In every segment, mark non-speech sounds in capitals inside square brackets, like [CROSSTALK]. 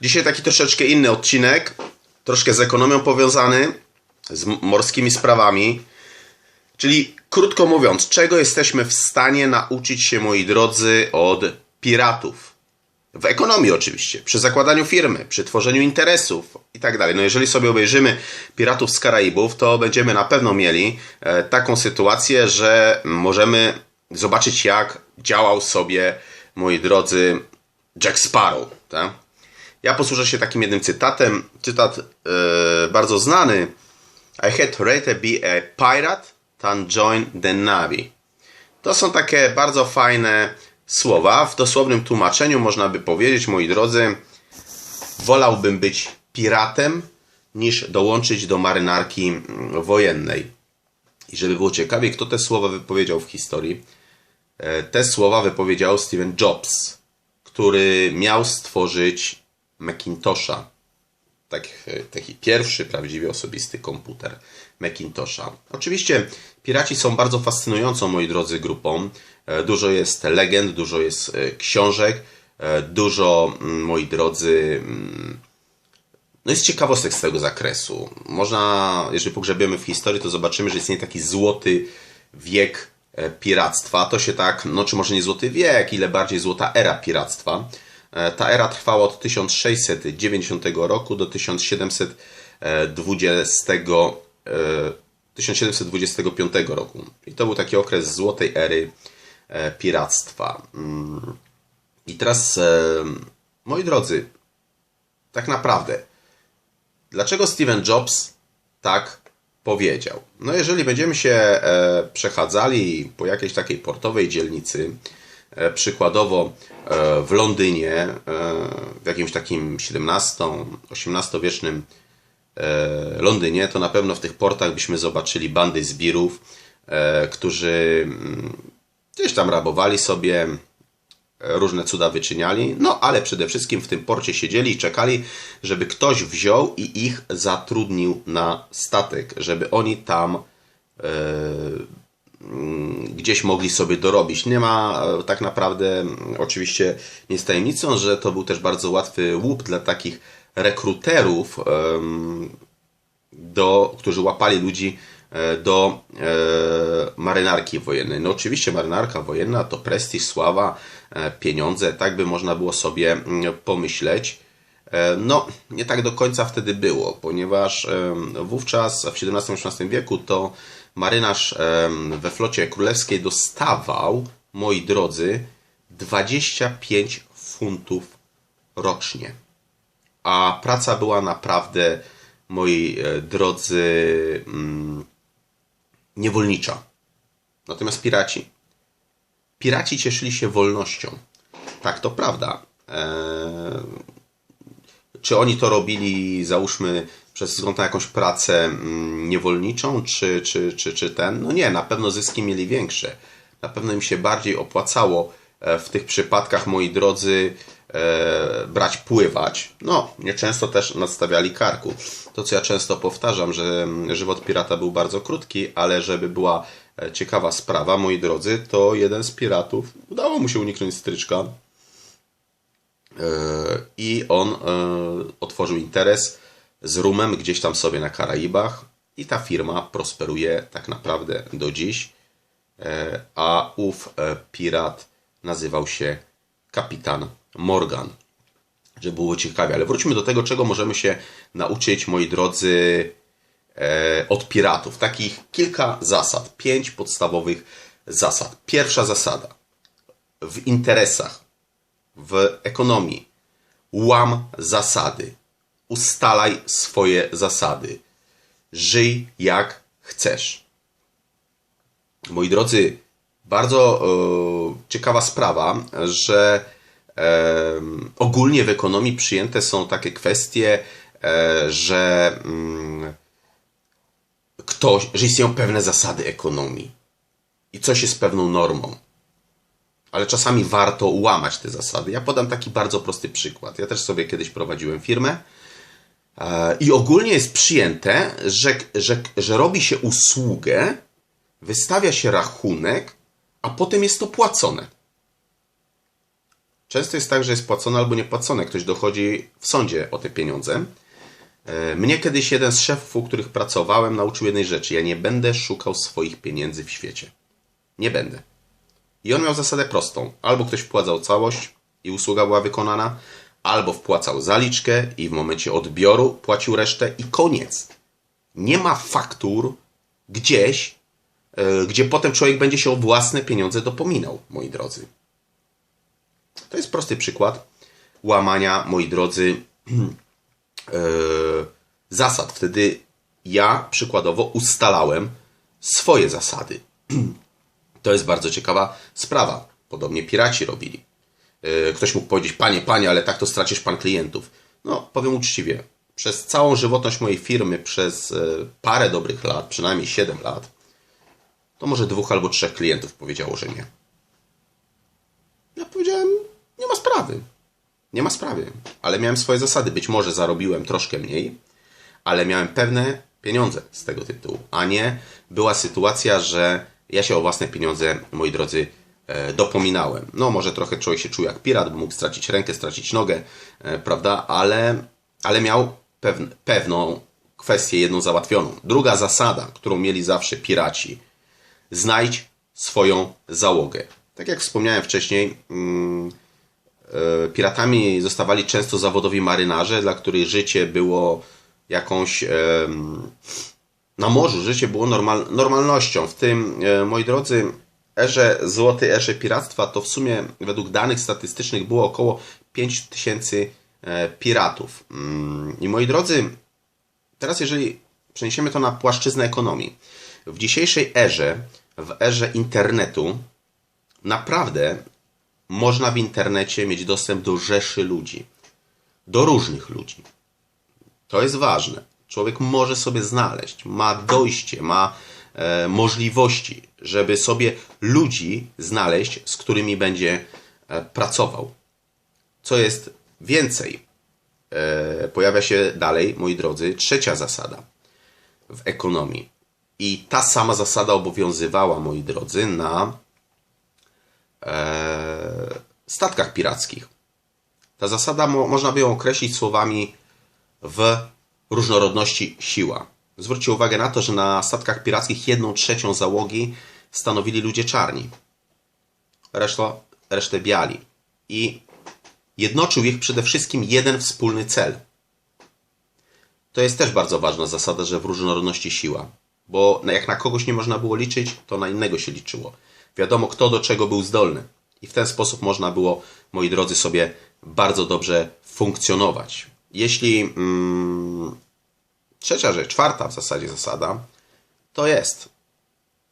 Dzisiaj taki troszeczkę inny odcinek, troszkę z ekonomią powiązany, z morskimi sprawami. Czyli krótko mówiąc, czego jesteśmy w stanie nauczyć się, moi drodzy, od piratów? W ekonomii oczywiście, przy zakładaniu firmy, przy tworzeniu interesów i tak dalej. No jeżeli sobie obejrzymy Piratów z Karaibów, to będziemy na pewno mieli e, taką sytuację, że możemy zobaczyć jak działał sobie, moi drodzy, Jack Sparrow. Tak? Ja posłużę się takim jednym cytatem, cytat e, bardzo znany. I had rather be a pirate than join the navy. To są takie bardzo fajne słowa. W dosłownym tłumaczeniu można by powiedzieć, moi drodzy, wolałbym być piratem niż dołączyć do marynarki mm, wojennej. I żeby było ciekawie, kto te słowa wypowiedział w historii, e, te słowa wypowiedział Steven Jobs, który miał stworzyć Macintosha. Tak, taki pierwszy prawdziwie osobisty komputer Macintosha. Oczywiście piraci są bardzo fascynującą, moi drodzy, grupą. E, Dużo jest legend, dużo jest e, książek, e, dużo, moi drodzy, no jest ciekawostek z tego zakresu. Można, jeżeli pogrzebiemy w historii, to zobaczymy, że istnieje taki złoty wiek piractwa. To się tak, no czy może nie złoty wiek, ile bardziej złota era piractwa. E, Ta era trwała od 1690 roku do 1720, e, 1725 roku. I to był taki okres złotej ery e, piractwa. Mm. I teraz, e, moi drodzy, tak naprawdę, dlaczego Steven Jobs tak powiedział? No, jeżeli będziemy się e, przechadzali po jakiejś takiej portowej dzielnicy, e, przykładowo e, w Londynie, e, w jakimś takim XVII-XVIII wiecznym e, Londynie, to na pewno w tych portach byśmy zobaczyli bandy zbirów, e, którzy mm, gdzieś tam rabowali sobie, e, różne cuda wyczyniali, no ale przede wszystkim w tym porcie siedzieli i czekali, żeby ktoś wziął i ich zatrudnił na statek, żeby oni tam e, mm, gdzieś mogli sobie dorobić. Nie ma e, tak naprawdę, oczywiście nie jest tajemnicą, że to był też bardzo łatwy łup dla takich rekruterów, do, którzy łapali ludzi e, do e, marynarki wojennej. No oczywiście marynarka wojenna to prestiż, sława, pieniądze, tak by można było sobie pomyśleć. E, No, nie tak do końca wtedy było, ponieważ wówczas w XVII-XVIII wieku to marynarz we flocie królewskiej dostawał, moi drodzy, 25 funtów rocznie a praca była naprawdę, moi e, drodzy, mm, niewolnicza. Natomiast piraci. Piraci cieszyli się wolnością. Tak, to prawda. Czy oni to robili, załóżmy, przez wzgląd na jakąś pracę mm, niewolniczą, czy, czy, czy, czy ten? No nie, na pewno zyski mieli większe. Na pewno im się bardziej opłacało e, w tych przypadkach, moi drodzy, e, brać pływać. No, nieczęsto też nadstawiali karku. To, co ja często powtarzam, że mm, żywot pirata był bardzo krótki, ale żeby była e, ciekawa sprawa, moi drodzy, to jeden z piratów udało mu się uniknąć stryczka i on e, otworzył interes z rumem gdzieś tam sobie na Karaibach i ta firma prosperuje tak naprawdę do dziś. E, A ów e, pirat nazywał się kapitan Morgan. Żeby było ciekawie, ale wróćmy do tego, czego możemy się nauczyć, moi drodzy, od piratów. Takich kilka zasad, pięć podstawowych zasad. Pierwsza zasada w interesach w ekonomii. Łam zasady. Ustalaj swoje zasady. Żyj jak chcesz. Moi drodzy, bardzo e, ciekawa sprawa, że e, ogólnie w ekonomii przyjęte są takie kwestie, e, że mm, ktoś, że istnieją pewne zasady ekonomii i coś jest pewną normą ale czasami warto łamać te zasady. Ja podam taki bardzo prosty przykład. Ja też sobie kiedyś prowadziłem firmę e, i ogólnie jest przyjęte, że, że, że robi się usługę, wystawia się rachunek, a potem jest to płacone. Często jest tak, że jest płacone albo niepłacone. Ktoś dochodzi w sądzie o te pieniądze. E, mnie kiedyś jeden z szefów, u których pracowałem, nauczył jednej rzeczy. Ja nie będę szukał swoich pieniędzy w świecie. Nie będę. I on miał zasadę prostą. Albo ktoś wpłacał całość i usługa była wykonana, albo wpłacał zaliczkę i w momencie odbioru płacił resztę i koniec. Nie ma faktur gdzieś, yy, gdzie potem człowiek będzie się o własne pieniądze dopominał, moi drodzy. To jest prosty przykład łamania, moi drodzy, yy, [CLEARS THROAT] zasad. Wtedy ja przykładowo ustalałem swoje zasady. [CLEARS THROAT] To jest bardzo ciekawa sprawa. Podobnie piraci robili. E, ktoś mógł powiedzieć, panie, panie, ale tak to stracisz pan klientów. No, powiem uczciwie, przez całą żywotność mojej firmy, przez e, parę dobrych lat, przynajmniej 7 lat, to może dwóch albo trzech klientów powiedziało, że nie. Ja powiedziałem, nie ma sprawy. Nie ma sprawy, ale miałem swoje zasady. Być może zarobiłem troszkę mniej, ale miałem pewne pieniądze z tego tytułu, a nie była sytuacja, że ja się o własne pieniądze, moi drodzy, e, dopominałem. No, może trochę człowiek się czuł jak pirat, bo mógł stracić rękę, stracić nogę, e, prawda, ale, ale miał pewną kwestię jedną załatwioną. Druga zasada, którą mieli zawsze piraci. Znajdź swoją załogę. Tak jak wspomniałem wcześniej, mm, e, piratami zostawali często zawodowi marynarze, dla których życie było jakąś na morzu życie było normal, normalnością. W tym, e, moi drodzy, erze złotej erze piractwa to w sumie według danych statystycznych było około 5 tysięcy e, piratów. Mm, I moi drodzy, teraz jeżeli przeniesiemy to na płaszczyznę ekonomii, w dzisiejszej erze, w erze internetu, naprawdę można w internecie mieć dostęp do rzeszy ludzi, do różnych ludzi. To jest ważne. Człowiek może sobie znaleźć, ma dojście, ma e, możliwości, żeby sobie ludzi znaleźć, z którymi będzie e, pracował. Co jest więcej, e, pojawia się dalej, moi drodzy, trzecia zasada w ekonomii. I ta sama zasada obowiązywała, moi drodzy, na e, statkach pirackich. Ta zasada mo można by ją określić słowami w różnorodności siła. Zwróćcie uwagę na to, że na statkach pirackich jedną trzecią załogi stanowili ludzie czarni. Reszta, resztę biali. I jednoczył ich przede wszystkim jeden wspólny cel. To jest też bardzo ważna zasada, że w różnorodności siła. Bo jak na kogoś nie można było liczyć, to na innego się liczyło. Wiadomo, kto do czego był zdolny. I w ten sposób można było, moi drodzy, sobie bardzo dobrze funkcjonować. Jeśli mm, trzecia rzecz, czwarta w zasadzie zasada, to jest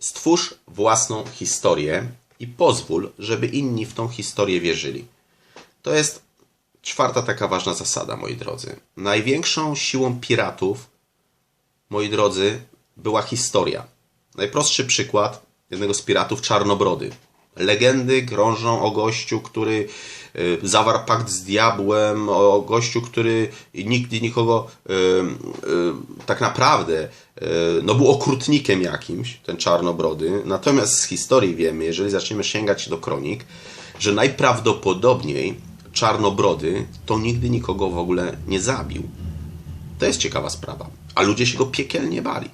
stwórz własną historię i pozwól, żeby inni w tą historię wierzyli. To jest czwarta taka ważna zasada, moi drodzy. Największą siłą piratów, moi drodzy, była historia. Najprostszy przykład jednego z piratów, Czarnobrody. Legendy krążą o gościu, który y, zawarł pakt z diabłem, o gościu, który nigdy nikogo y, y, tak naprawdę no był okrutnikiem jakimś, ten czarnobrody. Natomiast z historii wiemy, jeżeli zaczniemy sięgać do kronik, że najprawdopodobniej czarnobrody to nigdy nikogo w ogóle nie zabił. To jest ciekawa sprawa. A ludzie się go piekielnie bali.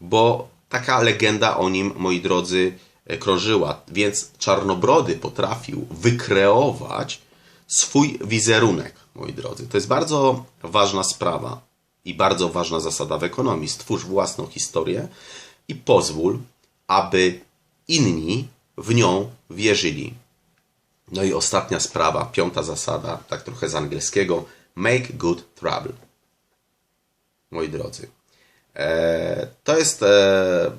Bo taka legenda o nim, moi drodzy, krążyła, więc Czarnobrody potrafił wykreować swój wizerunek, moi drodzy. To jest bardzo ważna sprawa i bardzo ważna zasada w ekonomii. Stwórz własną historię i pozwól, aby inni w nią wierzyli. No i ostatnia sprawa, piąta zasada, tak trochę z angielskiego, make good trouble. Moi drodzy. E, to jest e,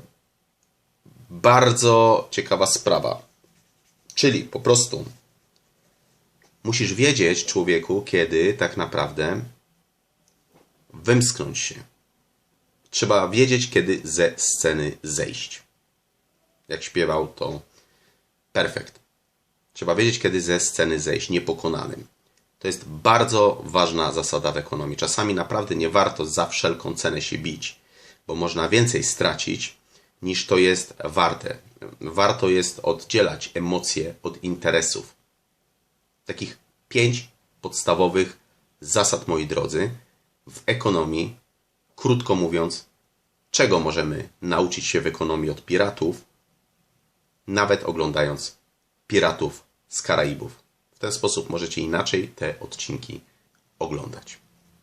bardzo ciekawa sprawa. Czyli po prostu musisz wiedzieć, człowieku, kiedy tak naprawdę wymsknąć się. Trzeba wiedzieć, kiedy ze sceny zejść. Jak śpiewał to perfekt. Trzeba wiedzieć, kiedy ze sceny zejść, niepokonanym. To jest bardzo ważna zasada w ekonomii. Czasami naprawdę nie warto za wszelką cenę się bić, bo można więcej stracić, niż to jest warte. Warto jest oddzielać emocje od interesów. takich pięć podstawowych zasad, moi drodzy, w ekonomii. Krótko mówiąc, czego możemy nauczyć się w ekonomii od piratów, nawet oglądając piratów z Karaibów. W ten sposób możecie inaczej te odcinki oglądać.